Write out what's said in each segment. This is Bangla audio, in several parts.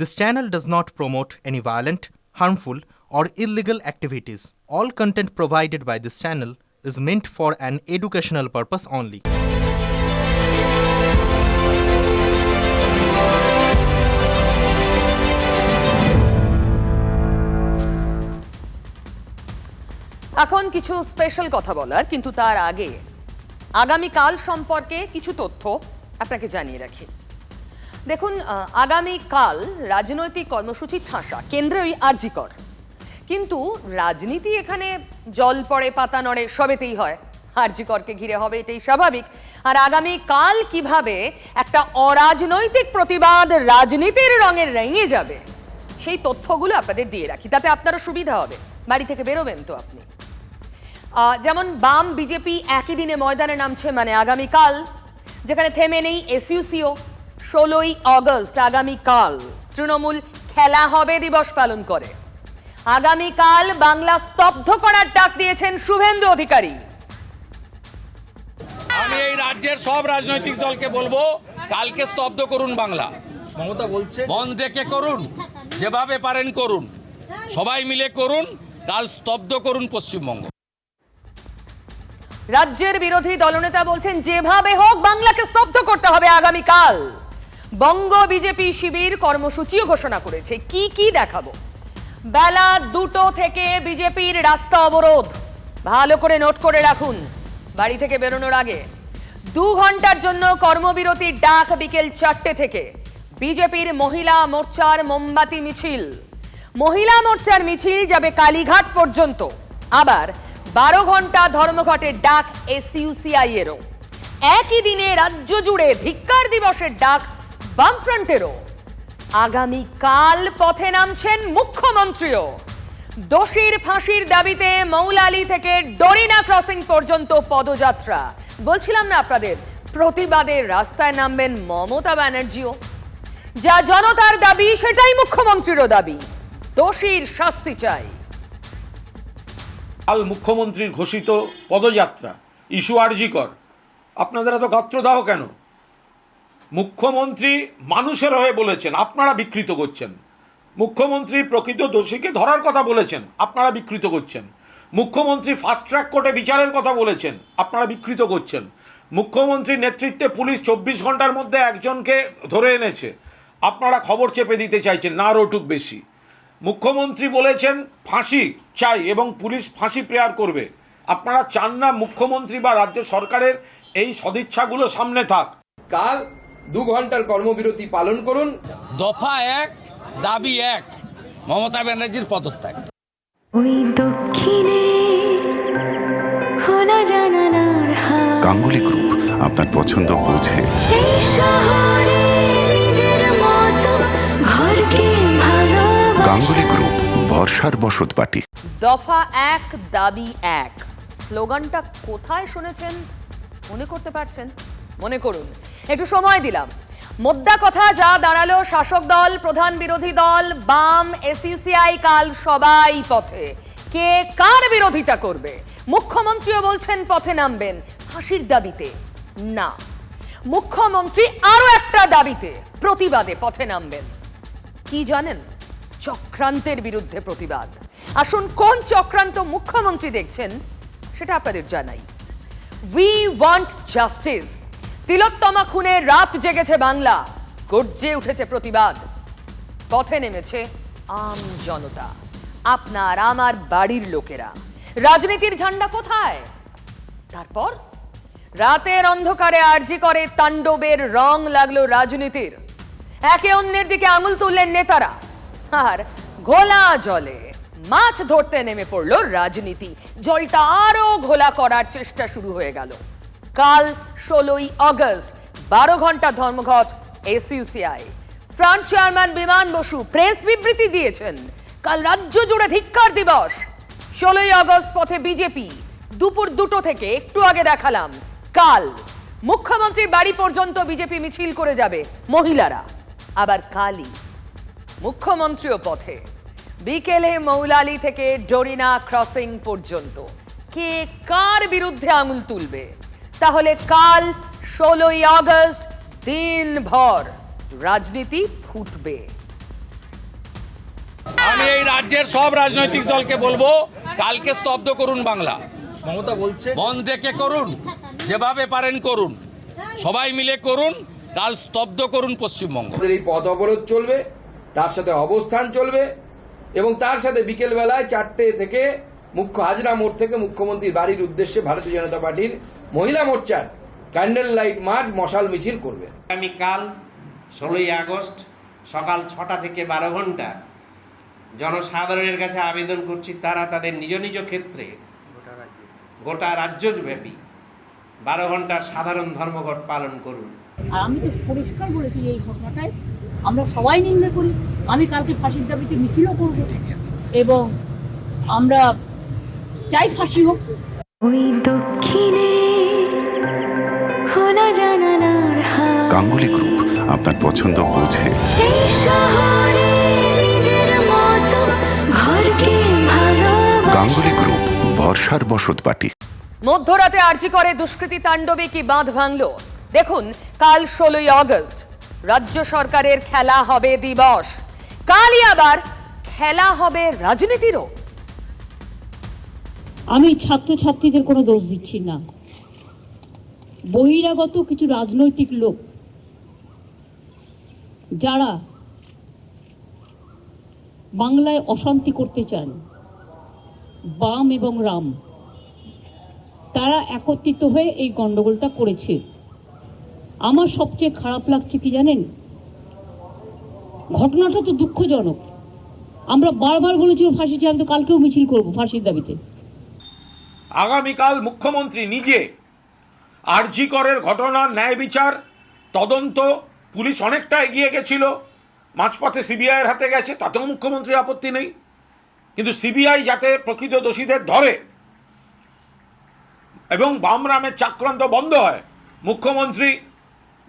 This channel does not promote any violent, harmful, or illegal activities. All content provided by this channel is meant for an educational purpose only. এখন কিছু স্পেশাল কথা বলার কিন্তু তার আগে আগামীকাল সম্পর্কে কিছু তথ্য আপনাকে জানিয়ে রাখি দেখুন আগামীকাল রাজনৈতিক কর্মসূচি ঠাসা কেন্দ্রে ওই আর্জিকর। কিন্তু রাজনীতি এখানে জল পড়ে, পাতা নড়ে, সবেতেই হয়। আর্জিকরকে ঘিরে হবে এটাই স্বাভাবিক। আর আগামী কাল কীভাবে একটা অরাজনৈতিক প্রতিবাদ রাজনীতির রঙে রেঙে যাবে, সেই তথ্যগুলো আপনাদের দিয়ে রাখি। তাতে আপনারও সুবিধা হবে। বাড়ি থেকে বেরোবেন তো আপনি। যেমন বাম বিজেপি একই দিনে ময়দানে নামছে মানে আগামীকাল, যেখানে থেমে নেই এসইউসিও। ষোলোই অগস্ট আগামীকাল তৃণমূল খেলা হবে দিবস পালন করে। আগামীকাল বাংলা স্তব্ধ করার ডাক দিয়েছেন শুভেন্দু অধিকারী। আমি এই রাজ্যের সব রাজনৈতিক দলকে বলব কালকে স্তব্ধ করুন বাংলা। মমতা বলছে বন্ধ ডেকে করুন যেভাবে পারেন করুন। সবাই মিলে করুন কাল স্তব্ধ করুন পশ্চিমবঙ্গ। রাজ্যের বিরোধী দলনেতা বলছেন যেভাবে হোক বাংলাকে স্তব্ধ করতে হবে আগামীকাল। বঙ্গ বিজেপি শিবির কর্মসূচিও ঘোষণা করেছে। কি কি দেখাবো? বেলা দুটো থেকে বিজেপির রাস্তা অবরোধ। ভালো করে নোট করে রাখুন। বাড়ি থেকে বেরোনোর আগে দু ঘণ্টার জন্য কর্মবিরতির ডাক বিকেল চারটে থেকে। বিজেপির মহিলা মোর্চার মোমবাতি মিছিল। মহিলা মোর্চার মিছিল যাবে কালীঘাট পর্যন্ত। আবার বারো ঘণ্টা ধর্মঘটের ডাক এসইউসিআই এরও একই দিনে রাজ্য জুড়ে ধিক্কার দিবসের ডাক বামফ্রন্টেরও। আগামীকাল পথে নামছেন মুখ্যমন্ত্রীও। দোষীর ফাঁসির দাবিতে মৌলালি থেকে ডরিনা ক্রসিং পর্যন্ত পদযাত্রা। বলছিলাম না আপনাদের প্রতিবাদের রাস্তায় নামবেন মমতা ব্যানার্জিও। যা জনতার দাবি, সেটাই মুখ্যমন্ত্রীরও দাবি। দোষীর শাস্তি চাই। কাল মুখ্যমন্ত্রীর ঘোষিত পদযাত্রা, ইস্যু আরজিকর আপনাদের এত গাত্রদাহ কেন? মুখ্যমন্ত্রী মানুষের হয়ে বলেছেন, আপনারা বিকৃত করছেন। মুখ্যমন্ত্রী প্রকৃত দোষীকে ধরার কথা বলেছেন, আপনারা বিকৃত করছেন। মুখ্যমন্ত্রী ফাস্ট ট্র্যাক কোর্টে বিচারের কথা বলেছেন, আপনারা বিকৃত করছেন। মুখ্যমন্ত্রীর নেতৃত্বে পুলিশ চব্বিশ ঘণ্টার মধ্যে একজনকে ধরে এনেছে। আপনারা খবর চেপে দিতে চাইছেন, না রোটুক বেশি। মুখ্যমন্ত্রী বলেছেন, ফাঁসি চাই এবং পুলিশ ফাঁসি প্রেয়ার করবে। আপনারা চান না মুখ্যমন্ত্রী বা রাজ্য সরকারের এই সদিচ্ছাগুলো সামনে থাক। কাল দু ঘণ্টার কর্মবিরতি পালন করুন। দফা এক দাবি এক মমতা ব্যানার্জির পদত্যাগ। ওই দক্ষিণে খোলা জানালার হাওয়া। গাঙ্গুলি গ্রুপ আপনার পছন্দ বোঝে। এই শহরে নিজের মতো ঘরকে ভালোবাসা। গাঙ্গুলি গ্রুপ বর্ষার বসত বাটি দফা এক দাবি এক। স্লোগানটা কোথায় শুনেছেন? মনে করতে পারছেন? মনে করুন। একটু সময় দিলাম। মোদ্দা কথা যা দাঁড়াল শাসক দল, প্রধান বিরোধী দল, বাম, এসইউসিআই, কাল সবাই পথে। কে কার বিরোধিতা করবে? মুখ্যমন্ত্রীও বলছেন পথে নামবেন। ফাঁসির দাবিতে না। মুখ্যমন্ত্রী আরও একটা দাবিতে, প্রতিবাদে পথে নামবেন। কি জানেন? চক্রান্তের বিরুদ্ধে প্রতিবাদ। আসুন, কোন চক্রান্ত মুখ্যমন্ত্রী দেখছেন, সেটা আপনাদের জানাই। উই ওয়ান্ট জাস্টিস তিলোত্তমা খুনে রাত জেগেছে বাংলা। গর্জে উঠেছে প্রতিবাদ। পথে নেমেছে আম জনতা। আপনার, আমার বাড়ির লোকেরা। রাজনীতির ঝান্ডা কোথায়? তারপর? রাতের অন্ধকারে আরজি করে তাণ্ডবের রং লাগল রাজনীতির। একে অন্যের দিকে আঙুল তুললেন নেতারা। আর ঘোলা জলে মাছ ধরতে নেমে পড়ল রাজনীতি। জলটা আরও ঘোলা করার চেষ্টা শুরু হয়ে গেল। কাল ষোলোই আগস্ট, বারো ঘণ্টা ধর্মঘট SUCI front chairman Biman Basu press বিবৃতি দিয়েছেন, কাল রাজ্য জুড়ে ধিক্কার দিবস। ষোলোই আগস্ট পথে বিজেপি, দুপুর দুটো থেকে একটু আগে দেখালাম, কাল। মুখ্যমন্ত্রীর বাড়ি পর্যন্ত বিজেপি মিছিল করে যাবে, মহিলারা। আবার কালই, মুখ্যমন্ত্রীও পথে। বিকেলে মৌলালি থেকে ডরিনা ক্রসিং পর্যন্ত। কে কার বিরুদ্ধে আঙুল তুলবে? তাহলে কাল ষোলোই আগস্ট দিনভর রাজনীতি ফুটবে। আমি এই রাজ্যের সব রাজনৈতিক দলকে বলব কালকে স্তব্ধ করুন বাংলা। মমতা বলছে বন্ধ ডেকে করুন যেভাবে পারেন করুন। সবাই মিলে করুন কাল স্তব্ধ করুন পশ্চিমবঙ্গ। এই পথ অবরোধ চলবে তার সাথে অবস্থান চলবে এবং তার সাথে বিকেল বেলায় চারটে থেকে মুখ্য হাজরা মোড় থেকে মুখ্যমন্ত্রীর বাড়ির উদ্দেশ্যে ভারতীয় জনতা পার্টির মহিলা মোর্চার ক্যান্ডেল লাইট মার্চ মশাল মিছিল করবে। আগামীকাল ষোলোই আগস্ট সকাল ছটা থেকে বারো ঘণ্টা জনসাধারণের কাছে আবেদন করছি তারা তাদের নিজ নিজ ক্ষেত্রে গোটা রাজ্যব্যাপী বারো ঘণ্টার সাধারণ ধর্মঘট পালন করুন। আর আমি তো পরিষ্কার বলেছি এই ঘটনাটায় আমরা সবাই নিন্দা করি আমি কালকে ফাঁসির দাবিতে মিছিলও করব এবং আমরা চাই ফাঁসি হোক। ওই দক্ষিণে খোলা জানালার হাওয়া গাঙ্গুলি গ্রুপ আপনার পছন্দ বোঝে এই শহরে নিজের মতো ঘরকে ভালোবাসা। গাঙ্গুলি গ্রুপ ভরসার বসতবাটি মধ্যরাতে আর্জি করে দুষ্কৃতী তাণ্ডবে কি বাঁধ ভাঙল? দেখুন কাল ষোলোই আগস্ট রাজ্য সরকারের খেলা হবে দিবস। কালই আবার খেলা হবে রাজনীতিরও। আমি ছাত্রছাত্রীদের কোনো দোষ দিচ্ছি না। বহিরাগত কিছু রাজনৈতিক লোক যারা বাংলায় অশান্তি করতে চান, বাম এবং রাম, তারা একত্রিত হয়ে এই গন্ডগোলটা করেছে। আমার সবচেয়ে খারাপ লাগছে কি জানেন? ঘটনাটা তো দুঃখজনক। আমরা বারবার বলেছি ফাঁসি চাই, আমি তো কালকেও মিছিল করব ফাঁসির দাবিতে। আগামীকাল মুখ্যমন্ত্রী নিজে আরজি করের ঘটনার ন্যায় বিচার, তদন্ত, পুলিশ অনেকটা এগিয়ে গেছিল। মাঝপথে সিবিআইয়ের হাতে গেছে, তাতেও মুখ্যমন্ত্রীর আপত্তি নেই। কিন্তু সিবিআই যাতে প্রকৃত দোষীদের ধরে এবং বামরামের চাক্রান্ত বন্ধ হয়, মুখ্যমন্ত্রী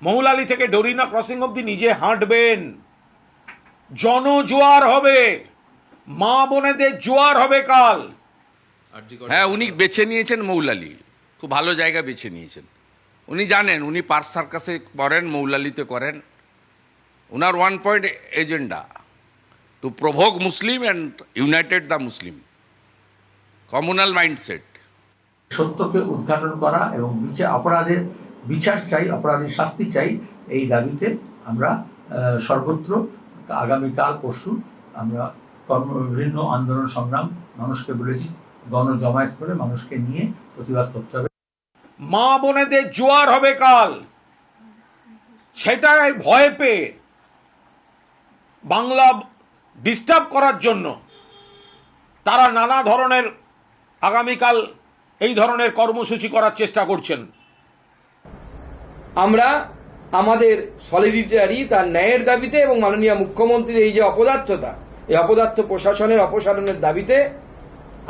মৌলালি থেকে ডরিনা ক্রসিং অবধি নিজে হাঁটবেন। জনজোয়ার হবে, মা বোনেদের জোয়ার হবে কাল। হ্যাঁ উনি বেছে নিয়েছেন মৌলালি খুব ভালো জায়গা বেছে নিয়েছেন। উনি জানেন, উনি পার্ক সার্কাসে করেন, মৌলালিতে করেন। ওনার one point agenda to provoke Muslim and united the Muslim communal mindset সত্যকে উদ্ঘাটন করা এবং বিচার অপরাধের বিচার চাই, অপরাধের শাস্তি চাই, এই দাবিতে আমরা সর্বত্র আগামীকাল, পরশু আমরা কর্ম, বিভিন্ন আন্দোলন সংগ্রাম মানুষকে বলেছি, গণজমায়েত করে মানুষকে নিয়ে প্রতিবাদ করতে হবে। মা বোনেদের জোয়ার হবে কাল। সেটাই ভয় পেয়ে বাংলা ডিস্টার্ব করার জন্য তারা নানা ধরনের আগামীকাল এই ধরনের কর্মসূচি করার চেষ্টা করছেন। আমরা আমাদের সলিডিটারি তার ন্যায়ের দাবিতে এবং মাননীয় মুখ্যমন্ত্রীর এই যে অপদার্থতা, এই অপদার্থ প্রশাসনের অপসারণের দাবিতে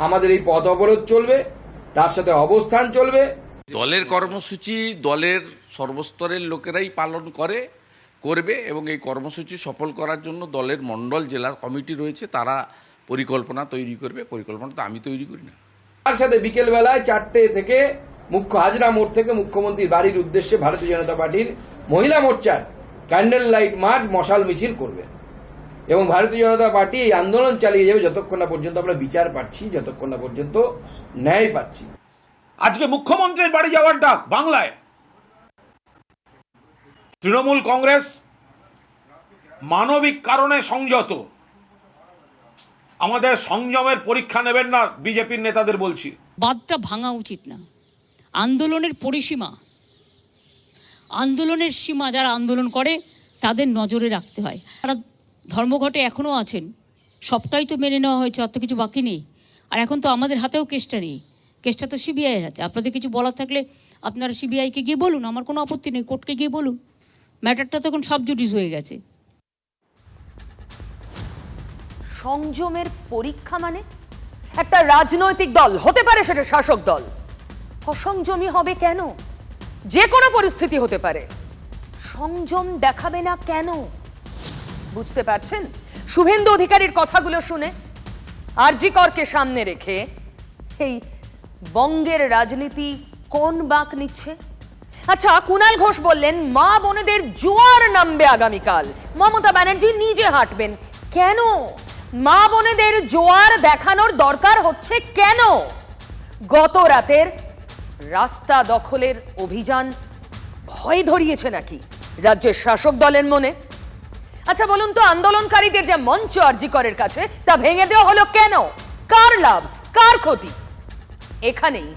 আমাদের এই পথ অবরোধ চলবে, তার সাথে অবস্থান চলবে। দলের কর্মসূচি দলের সর্বস্তরের লোকেরাই পালন করে করবে এবং এই কর্মসূচি সফল করার জন্য দলের মণ্ডল জেলা কমিটি রয়েছে তারা পরিকল্পনা তৈরি করবে। পরিকল্পনা তো আমি তৈরি করি না। তার সাথে বিকেল বেলায় চারটে থেকে মুখ্য হাজরা মোড় থেকে মুখ্যমন্ত্রীর বাড়ির উদ্দেশ্যে ভারতীয় জনতা পার্টির মহিলা মোর্চার ক্যান্ডেল লাইট মার্চ মশাল মিছিল করবে এবং ভারতীয় জনতা পার্টি এই আন্দোলন চালিয়ে যাবে যতক্ষণ না পর্যন্ত আমরা বিচার পাচ্ছি যতক্ষণ না পর্যন্ত ন্যায় পাচ্ছি। আজকে মুখ্যমন্ত্রীর বাড়ি যাওয়ার ডাক বাংলায়। তৃণমূল কংগ্রেস মানবিক কারণে সংযত। আমাদের সংযমের পরীক্ষা নেবেন না বিজেপির নেতাদের বলছি। বাদটা ভাঙা উচিত না। আন্দোলনের পরিসীমা। আন্দোলনের সীমা যারা আন্দোলন করে, তাদের নজরে রাখতে হয়। তারা ধর্মঘটে এখনও আছেন, সবটাই তো মেনে নেওয়া হয়েছে, অত কিছু বাকি নেই। আর এখন তো আমাদের হাতেও কেসটা নেই। কেসটা তো সিবিআইয়ের হাতে। আপনাদের কিছু বলার থাকলে আপনারা সিবিআইকে গিয়ে বলুন, আমার কোনো আপত্তি নেই, কোর্টকে গিয়ে বলুন। ম্যাটারটা তো এখন সব জুডিস হয়ে গেছে। সংযমের পরীক্ষা মানে? একটা রাজনৈতিক দল, হতে পারে সেটা শাসক দল। অসংযমী হবে কেন? যে কোনো পরিস্থিতি হতে পারে। সংযম দেখাবে না কেন? বুঝতে পারছেন? শুভেন্দু অধিকারীর কথাগুলো শুনে আরজি করকে সামনে রেখে এই বঙ্গের রাজনীতি কোন বাঁক নিচ্ছে? আচ্ছা কুনাল ঘোষ বললেন, মা বোনেদের জোয়ার নামবে আগামীকাল। মমতা ব্যানার্জি নিজে হাঁটবেন। কেন? মা বোনেদের জোয়ার দেখানোর দরকার হচ্ছে কেন? গত রাতের রাস্তা দখলের অভিযান ভয় ধরিয়েছে নাকি রাজ্যের শাসক দলের মনে? আচ্ছা বলুন তো, আন্দোলনকারীদের যে মঞ্চ আর্জিকরের কাছে, তা ভেঙে দেওয়া হলো কেন? কার লাভ? কার ক্ষতি? এখানেই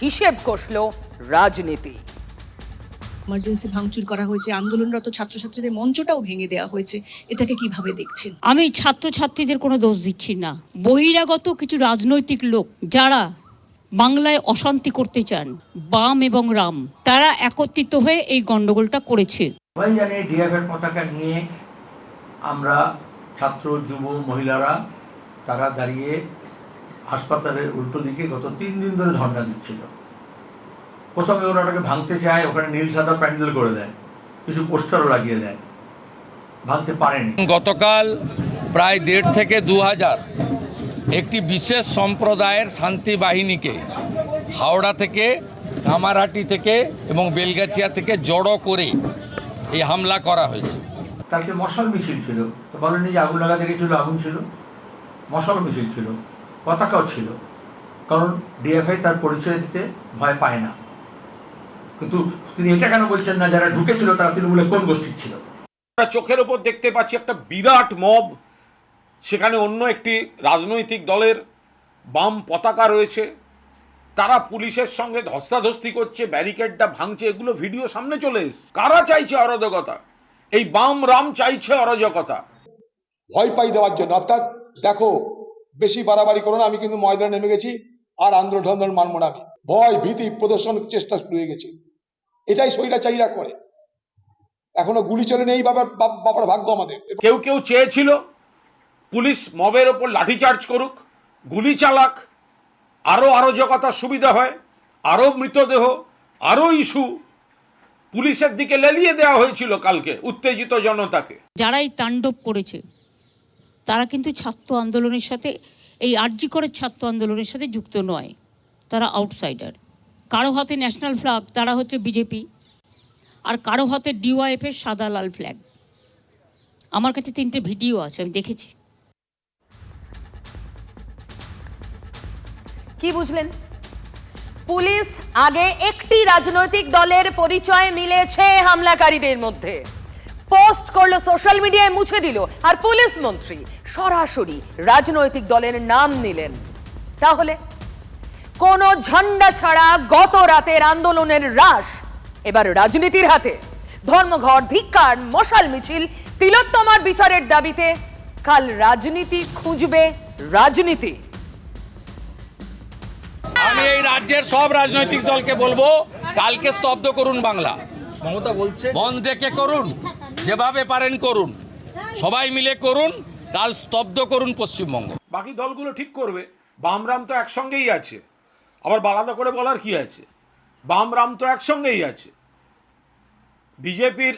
হিসেব কষল রাজনীতি। ইমার্জেন্সি ভাঙচুর করা হয়েছে আন্দোলনরত ছাত্রছাত্রীদের মঞ্চটাও ভেঙে দেওয়া হয়েছে। এটাকে কীভাবে দেখছেন? আমি ছাত্রছাত্রীদের কোনো দোষ দিচ্ছি না। বহিরাগত কিছু রাজনৈতিক লোক যারা বাংলায় অশান্তি করতে চান বাম এবং রাম তারা একত্রিত হয়ে এই গন্ডগোলটা করেছে। সবাই জানে ডিএফের পতাকা নিয়ে আমরা ছাত্র যুব মহিলারা তারা দাঁড়িয়ে হাসপাতালের উল্টো দিকে গত তিন দিন ধরে ধর্ণা দিচ্ছিল। প্রথমে ওরা ওটাকে ভাঙতে চায় ওখানে নীল সাদা প্যান্ডেল করে দেয় কিছু পোস্টারও লাগিয়ে দেয়। ভাঙতে পারেনি। গতকাল প্রায় দেড় থেকে দু হাজার একটি বিশেষ সম্প্রদায়ের শান্তি বাহিনীকে হাওড়া থেকে কামারহাটি থেকে এবং বেলগাছিয়া থেকে জড়ো করে এই হামলা করা হয়েছে। তাকে মশাল মিছিল ছিল। তো বলেনি যে আগুন লাগাতে গেছিল আগুন ছিল। মশাল মিছিল ছিল। পতাকাও ছিল। কারণ ডিএফআই তার পরিচয় দিতে ভয় পায় না। কিন্তু তিনি এটা কেন বলছেন না? যারা ঢুকেছিল তারা তৃণমূলের কোন গোষ্ঠীর ছিল? আমরা চোখের ওপর দেখতে পাচ্ছি একটা বিরাট মব। সেখানে অন্য একটি রাজনৈতিক দলের বাম পতাকা রয়েছে। তারা পুলিশের সঙ্গে ধস্তাধস্তি করছে ব্যারিকেডটা ভাঙছে এগুলো ভিডিও সামনে চলে এসছে। কারা চাইছে অরাজকতা? এই বাম রাম চাইছে অরাজকতা। ভয় পাই দেওয়ার জন্য। অর্থাৎ দেখো বেশি বাড়াবাড়ি করো না আমি কিন্তু ময়দানে নেমে গেছি আর আন্দোলন টান্দোলন মানবো না আমি ভয় ভীতি প্রদর্শন চেষ্টা শুরু হয়ে গেছে। এটাই স্বৈরাচারীরা করে। এখনও গুলি চলে নেই বাবার বাবার ভাগ্য আমাদের। কেউ কেউ চেয়েছিল পুলিশ মবের ওপর লাঠিচার্জ করুক গুলি চালাক আরও অরাজকতার সুবিধা হয় আরও মৃতদেহ আরও ইস্যু পুলিশের দিকে লেলিয়ে দেওয়া হয়েছিল কালকে উত্তেজিত জনতাকে। যারা এই তাণ্ডব করেছে তারা কিন্তু ছাত্র আন্দোলনের সাথে, এই আরজিকরের ছাত্র আন্দোলনের সাথে যুক্ত নয়। তারা আউটসাইডার কারও হাতে ন্যাশনাল ফ্ল্যাগ তারা হচ্ছে বিজেপি আর কারও হাতে ডিওয়াইএফ এর সাদা লাল ফ্ল্যাগ আমার কাছে তিনটে ভিডিও আছে, আমি দেখেছি। কি বুঝলেন? পুলিশ আগে একটি রাজনৈতিক দলের পরিচয় মিলেছে হামলাকারীদের মধ্যে। পোস্ট করল, সোশ্যাল মিডিয়ায় মুছে দিল। আর পুলিশ মন্ত্রী সরাসরি রাজনৈতিক দলের নাম নিলেন। তাহলে কোন ঝন্ডা ছাড়া গত রাতের আন্দোলনের রাশ এবার রাজনীতির হাতে। ধর্মঘট ধিক্কার মশাল মিছিল তিলোত্তমার বিচারের দাবিতে কাল রাজনীতি খুঁজবে রাজনীতি। আমি এই রাজ্যের সব রাজনৈতিক দলকে বলব কালকে স্তব্ধ করুন বাংলা। মমতা বলছে বন্ধ ডেকে করুন যেভাবে পারেন করুন। সবাই মিলে করুন কাল স্তব্ধ করুন পশ্চিমবঙ্গ। বাকি দলগুলো ঠিক করবে। বামরাম তো একসঙ্গেই আছে। আবার আলাদা করে বলার কি আছে? বামরাম তো একসঙ্গেই আছে। বিজেপির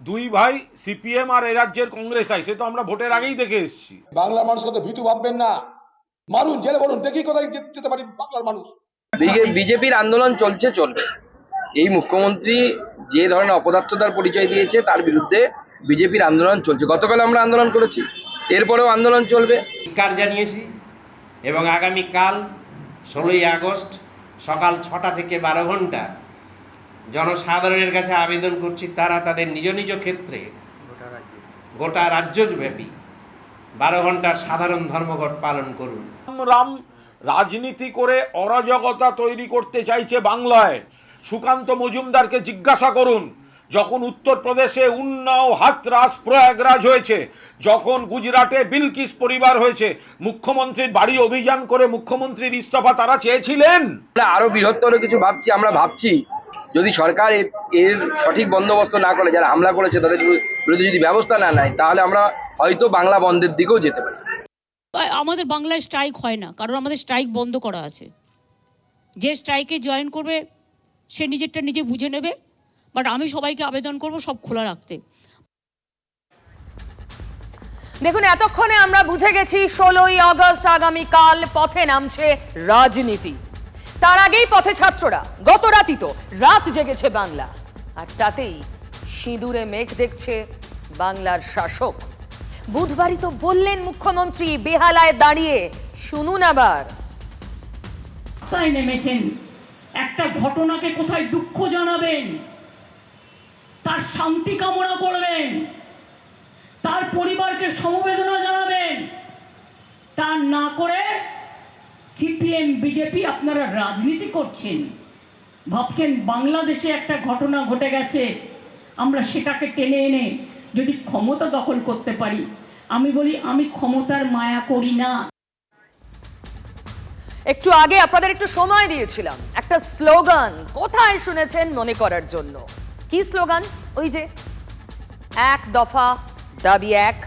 দুই ভাই সিপিএম আর এ রাজ্যের কংগ্রেস আই সে তো আমরা ভোটের আগেই দেখে এসেছি। বাংলার মানুষ কত ভীতু ভাববেন না? মারুন জেলে বলুন দেখি কোথায় যেতে পারি বাংলার মানুষ। বিজেপির আন্দোলন চলছে চলবে। এই মুখ্যমন্ত্রী যে ধরনের অপদার্থতার পরিচয় দিয়েছে তার বিরুদ্ধে বিজেপির আন্দোলন চলছে। গতকাল আমরা আন্দোলন করেছি। এরপরেও আন্দোলন চলবে। ধিক্কার জানিয়েছি? এবং আগামীকাল ষোলোই আগস্ট সকাল ছটা থেকে বারো ঘণ্টা জনসাধারণের কাছে আবেদন করছি তারা তাদের নিজ নিজ ক্ষেত্রে গোটা রাজ্যব্যাপী বারো ঘণ্টার সাধারণ ধর্মঘট পালন করুন। রাম রাজনীতি করে অরাজকতা তৈরি করতে চাইছে বাংলায়। সুকান্ত মজুমদারকে জিজ্ঞাসা করুন যখন উত্তরপ্রদেশে উন্নাও হাতরাস প্রয়াগরাজ হয়েছে যখন গুজরাটে বিলকিস পরিবার হয়েছে মুখ্যমন্ত্রীর বাড়ি অভিযান করে মুখ্যমন্ত্রীর ইস্তফা তারা চেয়েছিলেন। আরও বৃহত্তর কিছু ভাবছি আমরা ভাবছি যদি সরকার এর- সঠিক বন্দোবস্ত না করে যারা হামলা করেছে তাদের বিরুদ্ধে যদি ব্যবস্থা না নেয় তাহলে আমরা হয়তো বাংলা বন্ধের দিকেও যেতে পারি। আমাদের বাংলায় স্ট্রাইক হয় না কারণ আমাদের স্ট্রাইক বন্ধ করা আছে। যে স্ট্রাইকে জয়েন করবে সে নিজেরটা নিজে বুঝে নেবে। বাট আমি সবাইকে আবেদন করব সব খোলা রাখতে। দেখুন এতক্ষণে আমরা বুঝে গেছি ষোলোই আগস্ট আগামীকাল পথে নামছে রাজনীতি। তার আগেই পথে ছাত্ররা গত রাতই তো রাত জেগেছে বাংলা। আর তাতেই সিঁদুরে মেঘ দেখছে বাংলার শাসক। বুধবারই তো বললেন মুখ্যমন্ত্রী বেহালায় দাঁড়িয়ে শুনুন আবার। নেমেছেন? একটা ঘটনাকে কোথায় দুঃখ জানাবেন? তার শান্তি কামনা করবেন। তার পরিবারকে সমবেদনা জানাবেন। তা না করে সিপিএম, বিজেপি আপনারা রাজনীতি করছেন। ভাবছেন বাংলাদেশে একটা ঘটনা ঘটে গেছে। আমরা সেটাকে টেনে এনে যদি ক্ষমতা দখল করতে পারি, আমি বলি, আমি ক্ষমতার মায়া করি না। একটু আগে আপনাদের একটু সময় দিয়েছিলাম। একটা স্লোগান কোথায় শুনেছেন মনে করার জন্য? কি স্লোগান? ওই যে, এক দফা, দাবি এক।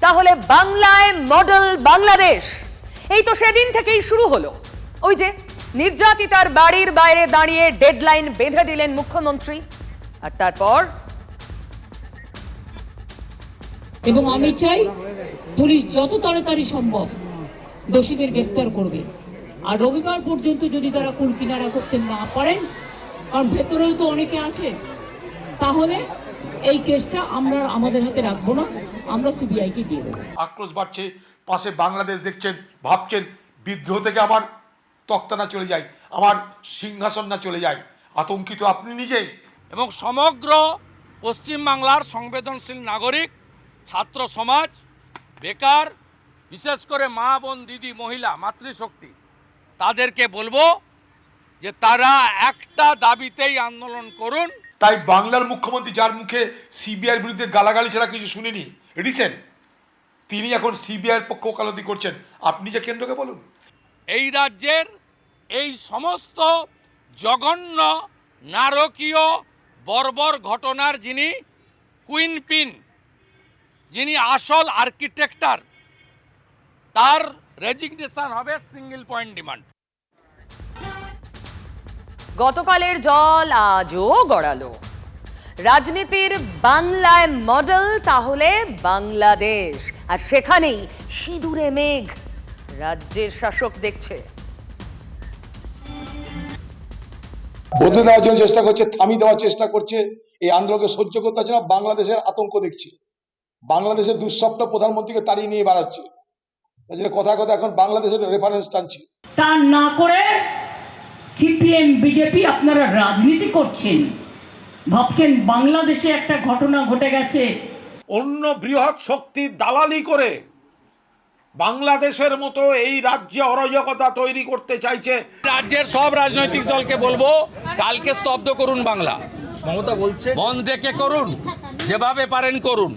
তাহলে বাংলায় মডেল বাংলাদেশ। এই তো সেদিন থেকেই শুরু হলো। ওই যে, নির্যাতিতার বাড়ির বাইরে দাঁড়িয়ে ডেডলাইন বেঁধে দিলেন মুখ্যমন্ত্রী। আর তারপর? এবং আমি চাই পুলিশ যত তাড়াতাড়ি সম্ভব দোষীদের গ্রেপ্তার করবে। আর রবিবার পর্যন্ত যদি তারা কুল কিনারা করতে না পারেন কারণ ভেতরেও তো অনেকে আছে। তাহলে এই কেসটা আমরা আমাদের হাতে রাখব না আমরা সিবিআইকে দিয়ে দেবো। আক্রোশ বাড়ছে পাশে বাংলাদেশ দেখছেন ভাবছেন বিদ্রোহ থেকে আমার তক্তা না চলে যায় আমার সিংহাসন না চলে যায়। আতঙ্কিত আপনি নিজেই। এবং সমগ্র পশ্চিমবাংলার সংবেদনশীল নাগরিক ছাত্র সমাজ বেকার বিশেষ করে মা বোন দিদি মহিলা মাতৃশক্তি তাদেরকে বলব যে তারা একটা দাবিতেই আন্দোলন করুন। তাই বাংলার মুখ্যমন্ত্রী যার মুখে সিবিআইয়ের বিরুদ্ধে গালাগালি ছাড়া কিছু শুনিনি রিসেন্ট তিনি এখন সিবিআইয়ের পক্ষ ওকালতি করছেন। আপনি যে কেন্দ্রকে বলুন। এই রাজ্যের এই সমস্ত জঘন্য নারকীয় বর্বর ঘটনার যিনি কুইন পিন যিনি আসল আর্কিটেক্টার তার রেজিগনেশন হবে সিঙ্গেল পয়েন্ট ডিমান্ড গতকালের জল আজও গড়ালো। রাজনীতির বাংলায় মডেল তাহলে বাংলাদেশ। আর সেখানেই সিঁদুরে মেঘ রাজ্যের শাসক দেখছে। বদলে দেওয়ার জন্য চেষ্টা করছে থামিয়ে দেওয়ার চেষ্টা করছে এই আন্দোলনকে সহ্য করতে পারছে না বাংলাদেশের আতঙ্ক দেখছে। বাংলাদেশের দুঃস্বপ্ন প্রধানমন্ত্রীকে তাড়িয়ে নিয়ে বেড়াচ্ছে। কথা কথা এখন বাংলাদেশের রেফারেন্স টানছে। তা না করে সিপিএম বিজেপি আপনারা রাজনীতি করছেন। ভাবছেন বাংলাদেশে একটা ঘটনা ঘটে গেছে। অন্য বৃহৎ শক্তির দালালি করে বাংলাদেশের মতো এই রাজ্যে অরাজকতা তৈরি করতে চাইছে। রাজ্যের সব রাজনৈতিক দলকে বলব কালকে স্তব্ধ করুন বাংলা। মমতা বলছে বন্ধ ডেকে করুন যেভাবে পারেন করুন।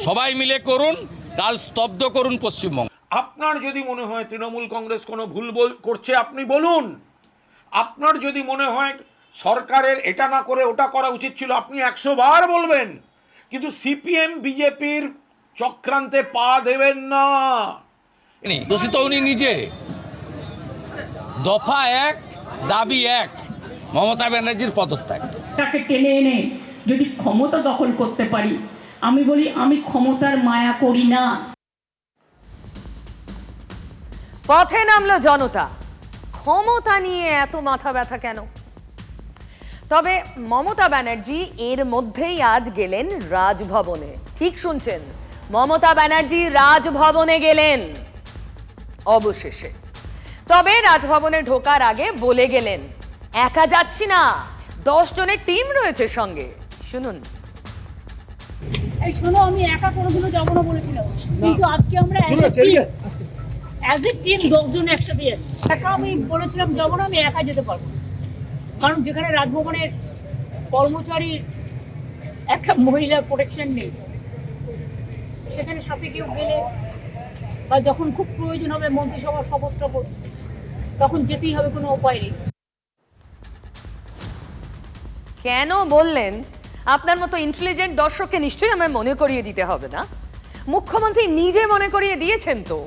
সবাই মিলে করুন কাল স্তব্ধ করুন পশ্চিমবঙ্গ। আপনার যদি মনে হয় তৃণমূল কংগ্রেস কোনো ভুল বল- করছে আপনি বলুন। আপনার যদি মনে হয় সরকারের এটা না করে ওটা করা উচিত ছিল আপনি একশো বার বলবেন। কিন্তু সিপিএম বিজেপির চক্রান্তে পা দেবেন না। দোষিত উনি নিজে। দফা এক দাবি এক মমতা ব্যানার্জির পদত্যাগ। তাকে টেনে এনে যদি ক্ষমতা দখল করতে পারি আমি বলি আমি ক্ষমতার মায়া করি না। পথে নামলো জনতা। ক্ষমতা নিয়ে এত মাথা ব্যথা কেন? তবে মমতা ব্যানার্জি এর মধ্যেই আজ গেলেন রাজভবনে। ঠিক শুনছেন মমতা ব্যানার্জি রাজভবনে গেলেন। অবশেষে। তবে রাজভবনে ঢোকার আগে বলে গেলেন একা যাচ্ছি না দশ জনের টিম রয়েছে সঙ্গে। শুনুন। এই শোনো আমি একা কোনোদিনও যাব না বলেছিলাম। কিন্তু আজকে আমরা অ্যাজ এ টিম দশজন একসাথে যাচ্ছি একা আমি বলেছিলাম, যাব আমি একা যেতে পারব। কারণ যেখানে রাজভবনের কর্মচারীর একটা মহিলার প্রোটেকশন নেই, সেখানে সাথে কেউ গেলে বা যখন খুব প্রয়োজন হবে মন্ত্রিসভার শপথ টপথ, তখন যেতেই হবে, কোনো উপায় নেই। কেন বললেন? আপনার মতো ইন্টেলিজেন্ট দর্শককে নিশ্চয়ই আমার মনে করিয়ে দিতে হবে না? মুখ্যমন্ত্রী নিজে মনে করিয়ে দিয়েছেন তো।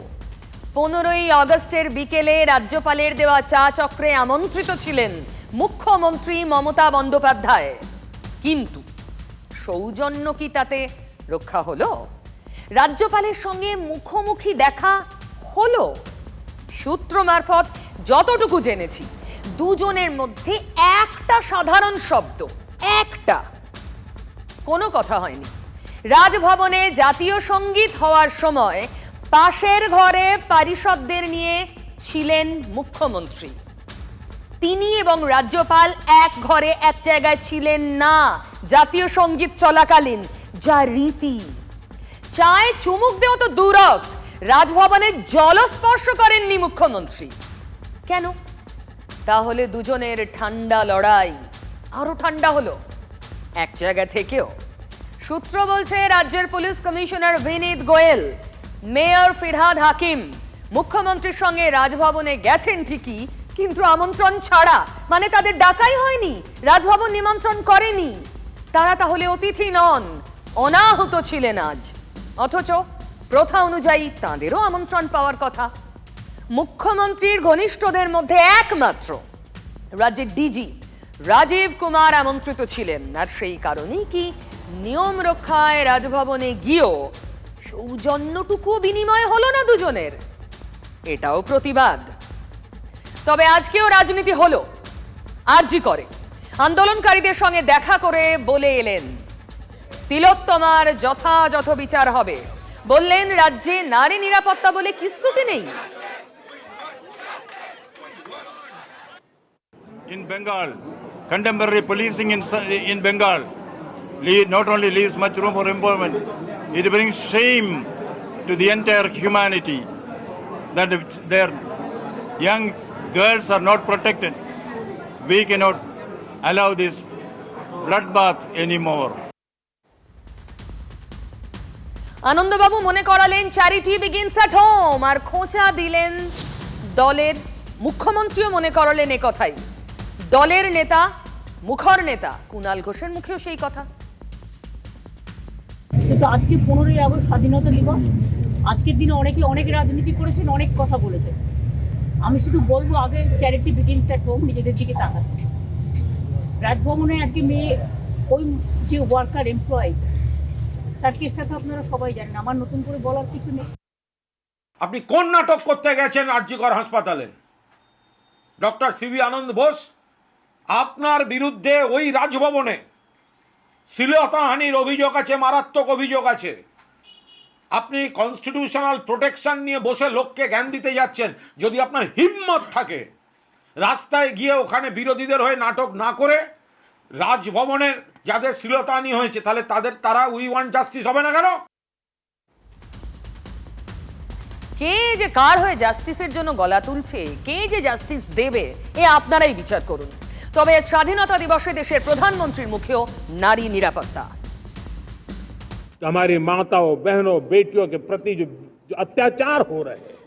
পনেরোই আগস্টের বিকেলে রাজ্যপালের দেওয়া চা চক্রে আমন্ত্রিত ছিলেন মুখ্যমন্ত্রী মমতা বন্দ্যোপাধ্যায়। কিন্তু সৌজন্য কি তাতে রক্ষা হলো? রাজ্যপালের সঙ্গে মুখোমুখি দেখা হলো? সূত্র মারফত যতটুকু জেনেছি, দুজনের মধ্যে একটা সাধারণ শব্দ, একটা। কোনো কথা হয়নি। রাজভবনে জাতীয় সংগীত হওয়ার সময় পাশের ঘরে পারিষদদের নিয়ে ছিলেন মুখ্যমন্ত্রী। তিনি এবং রাজ্যপাল এক ঘরে এক জায়গায় ছিলেন না। জাতীয় সংগীত চলাকালীন, যা রীতি। চায় চুমুক দেওয়া তো দূরস রাজভবনে জলস্পর্শ করেননি মুখ্যমন্ত্রী। কেন? তাহলে দুজনের ঠান্ডা লড়াই আরও ঠান্ডা হলো। এক জায়গা থেকেও। সূত্র বলছে, রাজ্যের police commissioner Vineet Goyal mayor Firhad Hakim, মুখ্যমন্ত্রীর সঙ্গে রাজভবনে গেছেন ঠিকই, কিন্তু আমন্ত্রণ ছাড়া মানে তাদের ডাকাই হয়নি, রাজভবন নিমন্ত্রণ করেনি। তারা তাহলে অতিথি নন, অনাহত ছিলেন আজ। অথচ প্রথা অনুযায়ী তাঁদেরও আমন্ত্রণ পাওয়ার কথা। মুখ্যমন্ত্রীর ঘনিষ্ঠদের মধ্যে একমাত্র রাজ্যের ডিজি রাজীব কুমার আমন্ত্রিত ছিলেন। আর সেই কারণেই কি নিয়ম রক্ষায় রাজভবনে গিয়েও সৌজন্যটুকু বিনিময় হলো না দুজনের। এটাও প্রতিবাদ। তবে আজকেও রাজনীতি হলো। আরজি করে। আন্দোলনকারীদের সঙ্গে দেখা করে বলে এলেন। তিলোত্তমার যথাযথ বিচার হবে। বললেন রাজ্যে নারী নিরাপত্তা বলে কিচ্ছুটি নেই। In Bengal, contemporary policing in, in leave, not only leaves much room for improvement, it brings shame to the entire humanity that their young girls are not protected. We cannot allow this bloodbath anymore. আনন্দবাবু মনে করালেন চ্যারিটি বিগিনস অ্যাট হোম আর খোঁচা দিলেন দলের মুখ্যমন্ত্রীও মনে করালেন কথাই দলের নেতা মুখর নেতা কুণাল ঘোষের মুখেও সেই কথা কিন্তু আজকে পনেরোই আগস্ট স্বাধীনতা দিবস। আজকের দিনে অনেকে অনেক রাজনীতি করেছেন, অনেক কথা বলেছেন। আমি শুধু বলব, আগে চ্যারিটি বিগিনস অ্যাট হোম নিজেদের দিকে তাকাতে। রাজভবনে আজকে মেয়ে, ওই যে ওয়ার্কার এমপ্লয় তার কেসটা তো আপনারা সবাই জানেন, আমার নতুন করে বলার কিছু নেই। আপনি কোন নাটক করতে গেছেন আরজিকর হাসপাতালে? ডক্টর সিবি আনন্দ বোস, আপনার বিরুদ্ধে ওই রাজভবনে শ্লীলতাহানির অভিযোগ আছে, মারাত্মক অভিযোগ আছে। আপনি কনস্টিটিউশনাল প্রোটেকশন নিয়ে বসে লোককে জ্ঞান দিতে যাচ্ছেন, যদি আপনার হিম্মত থাকে, রাস্তায় গিয়ে ওখানে বিরোধীদের হয়ে নাটক না করে রাজভবনের যাদের শ্লীলতাহানি হয়েছে, তাহলে তাদের, তারা উই ওয়ান জাস্টিস হবে না কেন? কে যে কার হয়ে জাস্টিসের জন্য গলা তুলছে, কে যে জাস্টিস দেবে, এ আপনারাই বিচার করুন। তবে স্বাধীনতা দিবসে দেশের প্রধানমন্ত্রীর মুখেও নারী নিরাপত্তা हमारी माताओं बहनों बेटियों के प्रति जो, जो अत्याचार हो रहे हैं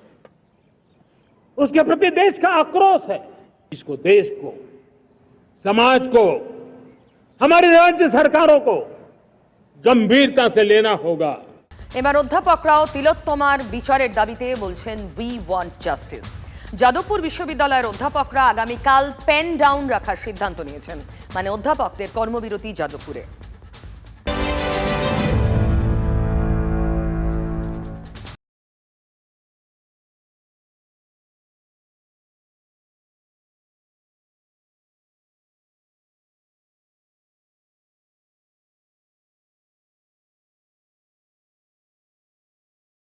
उसके प्रति देश का आक्रोश है इसको देश को समाज को हमारी राज्य सरकारों को गंभीरता से लेना होगा এবার অধ্যাপকরাও তিলোত্তমার বিচারের দাবিতে বলছেন উই ওয়ান্ট জাস্টিস যাদবপুর বিশ্ববিদ্যালয়ের অধ্যাপকরা আগামীকাল পেন ডাউন রাখার সিদ্ধান্ত নিয়েছেন। মানে অধ্যাপকদের কর্মবিরতি যাদবপুরে।